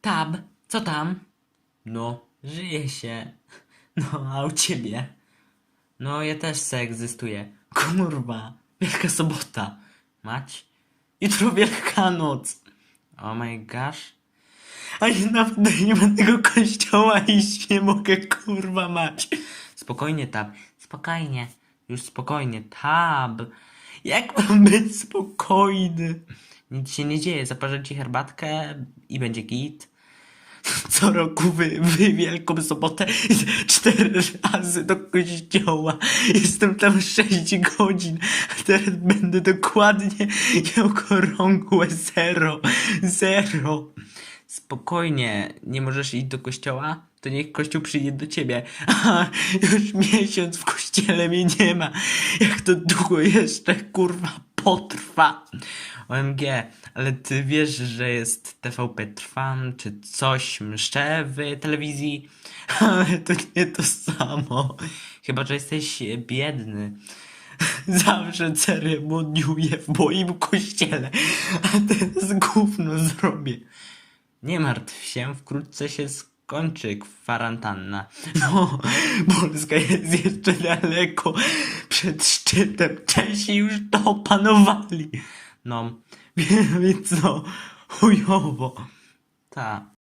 Tab, co tam? No, żyje się. No, a u ciebie? No, ja też se egzystuję. Kurwa, Wielka Sobota. Mać? Jutro Wielkanoc. Oh my gosh. A ja naprawdę nie ma tego kościoła iść nie mogę, kurwa mać. Spokojnie, Tab. Spokojnie. Już spokojnie. Tab. Jak mam być spokojny? Nic się nie dzieje. Zaparzę ci herbatkę i będzie git. Co roku wy, wy Wielką Sobotę cztery razy do kościoła. Jestem tam sześć godzin. A teraz będę dokładnie miał okrągłe zero. Zero. Spokojnie, nie możesz iść do kościoła? To niech kościół przyjdzie do ciebie. A, już miesiąc w kościele mnie nie ma. Jak to długo jeszcze, kurwa, potrwa. OMG, ale ty wiesz, że jest TVP Trwam, czy coś mszcze w telewizji? Ale to nie to samo. Chyba, że jesteś biedny. Zawsze ceremoniuję w moim kościele, a teraz gówno zrobię. Nie martw się, wkrótce się skończy kwarantanna. No, Polska jest jeszcze daleko przed szczytem. Czesi już to opanowali. No, więc no, chujowo. Ta.